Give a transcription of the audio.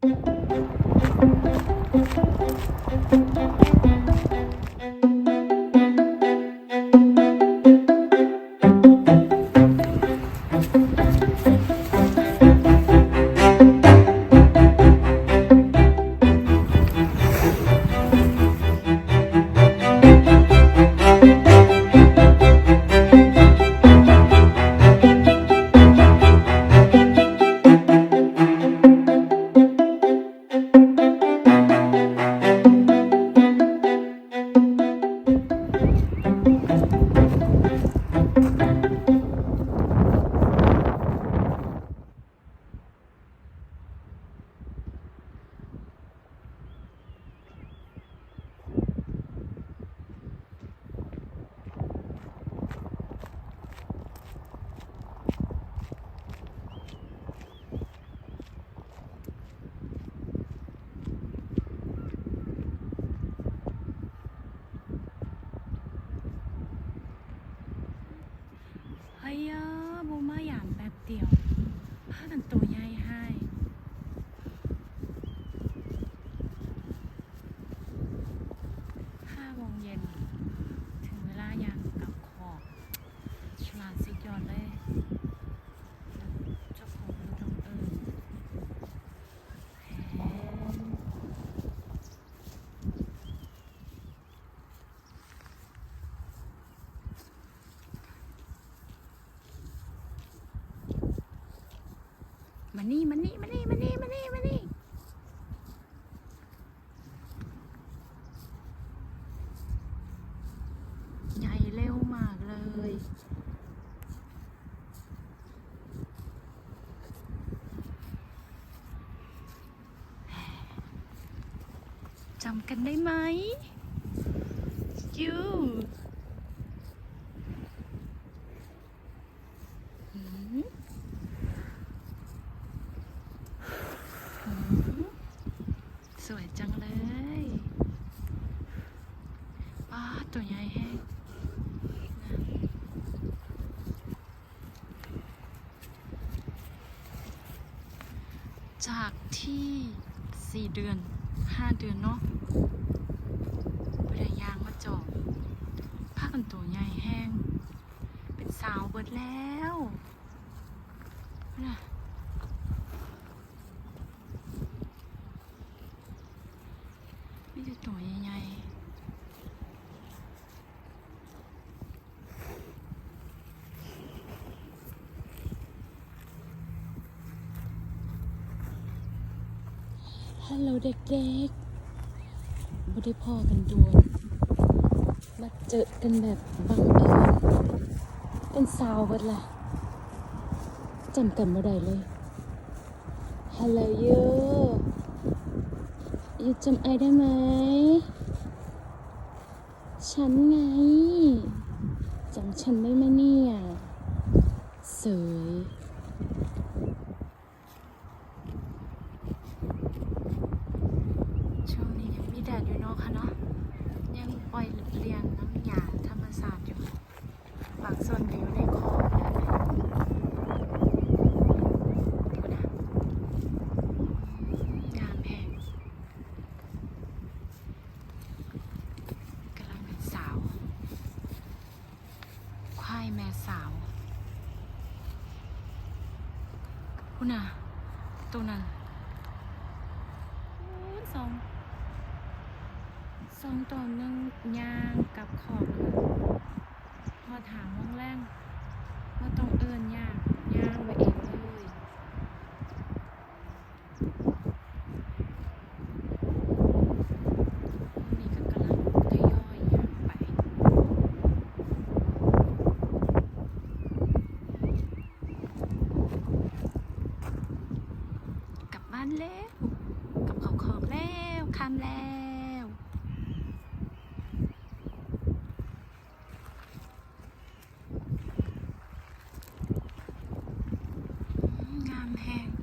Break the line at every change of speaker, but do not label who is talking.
Thank you. ยเออบูมาหยามแป๊บเดียวพากันตัวใหญ่ให้ห้าโมงเย็น ถึงเวลายางกลับขอบฉลาดสุดยอดเลย เจ้าของดูต้องเอิญแหม มานี่มานี่มานี่มานี่มานี่มานี่ใหญ่เร็วมากเลยจำกันได้ไหมยูหืมหืมสวยจังเลยป้า ตัวใหญ่แห้งจากที่สี่เดือนห้าเดือนเนาะพยายางมาจอบผ้ากันตัวใหญ่แห้ง เป็นสาวเบิดแล้วนะมีแต่ตัวใหญ่ๆ ฮัลโหลเด็กๆไม่ได้พ่อกันดวนมาเจอกันแบบบังเอิญเป็นสาวเบิดละจำกันไม่ได้เลยฮัลโหลยูยูจำไอได้ไหม ฉันไงจำฉันได้ไหมเนี่ย สวยช่วงนี้ยังมีแดดอยู่เนอกค่ะเนาะ ยังปล่อยเลี้ยงน้ำหยาธรรมศาสตร์อยู่ บางส่วนก็อยู่ในคลองนะดูนะงามแพงกำลังเป็นสาวควายแม่สาวคุณน่ะตัวนั้นโอ้ยสองสองตัวนึ่งย่างกับขอบเลย ถามว่างแรงว่าต้องเอินยางย่างไปเองเลยนี่ก็กำลังทยอยย่างไปกลับบ้านแล้วกลับเขาของแล้วคำแล้ว hair.